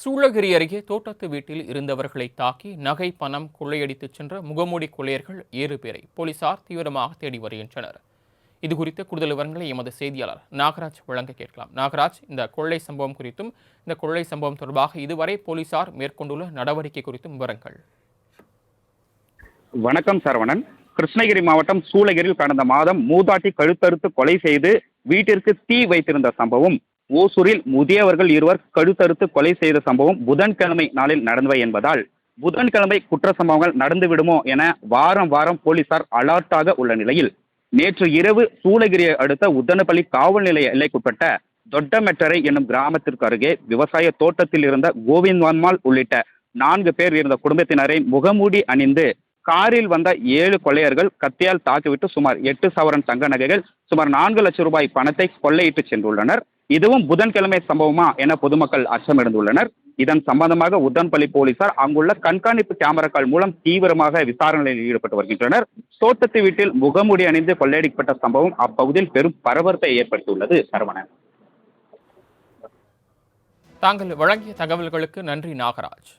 சூளகிரி அருகே தோட்டத்து வீட்டில் இருந்தவர்களை தாக்கி நகை பணம் கொள்ளையடித்துச் சென்ற முகமூடி கொள்ளையர்கள் ஏழு பேரை போலீசார் தீவிரமாக தேடி வருகின்றனர். இது குறித்த கூடுதல் விவரங்களை எமது செய்தியாளர் நாகராஜ் வழங்க கேட்கலாம். நாகராஜ் இந்த கொள்ளை சம்பவம் குறித்தும் இந்த கொள்ளை சம்பவம் தொடர்பாக இதுவரை போலீசார் மேற்கொண்டுள்ள நடவடிக்கை குறித்தும் விவரங்கள். வணக்கம் சரவணன். கிருஷ்ணகிரி மாவட்டம் சூளகிரியில் கடந்த மாதம் மூதாட்டி கழுத்தறுத்து கொலை செய்து வீட்டிற்கு தீ வைத்திருந்த சம்பவம் ஓசூரில் முதியவர்கள் இருவர் கழுத்தறுத்து கொலை செய்த சம்பவம் புதன்கிழமை நாளில் நடந்தவை என்பதால் புதன்கிழமை குற்ற சம்பவங்கள் நடந்துவிடுமோ என வாரம் வாரம் போலீசார் அலர்ட்டாக உள்ள நிலையில் நேற்று இரவு சூளகிரியை அடுத்த உத்தனப்பள்ளி காவல் நிலைய எல்லைக்குட்பட்ட தொட்டமெட்டரை என்னும் கிராமத்திற்கு அருகே விவசாய தோட்டத்தில் இருந்த கோவிந்தம்மாள் உள்ளிட்ட நான்கு பேர் இருந்த குடும்பத்தினரை முகமூடி அணிந்து காரில் வந்த ஏழு கொள்ளையர்கள் கத்தியால் தாக்கிவிட்டு சுமார் எட்டு சவரன் தங்க நகைகள் சுமார் நான்கு லட்சம் ரூபாய் பணத்தை கொள்ளையிட்டு சென்றுள்ளனர். இதுவும் புதன்கிழமை சம்பவமா என பொதுமக்கள் அச்சமிடந்துள்ளனர். இதன் சம்பந்தமாக உத்தன்பள்ளி போலீசார் அங்குள்ள கண்காணிப்பு கேமராக்கள் மூலம் தீவிரமாக விசாரணையில் ஈடுபட்டு வருகின்றனர். தோட்டத்து வீட்டில் முகமூடி அணிந்து கொள்ளையடிக்கப்பட்ட சம்பவம் அப்பகுதியில் பெரும் பரபரப்பை ஏற்படுத்தியுள்ளது. சரவணன். தாங்கள் வழங்கிய தகவல்களுக்கு நன்றி நாகராஜ்.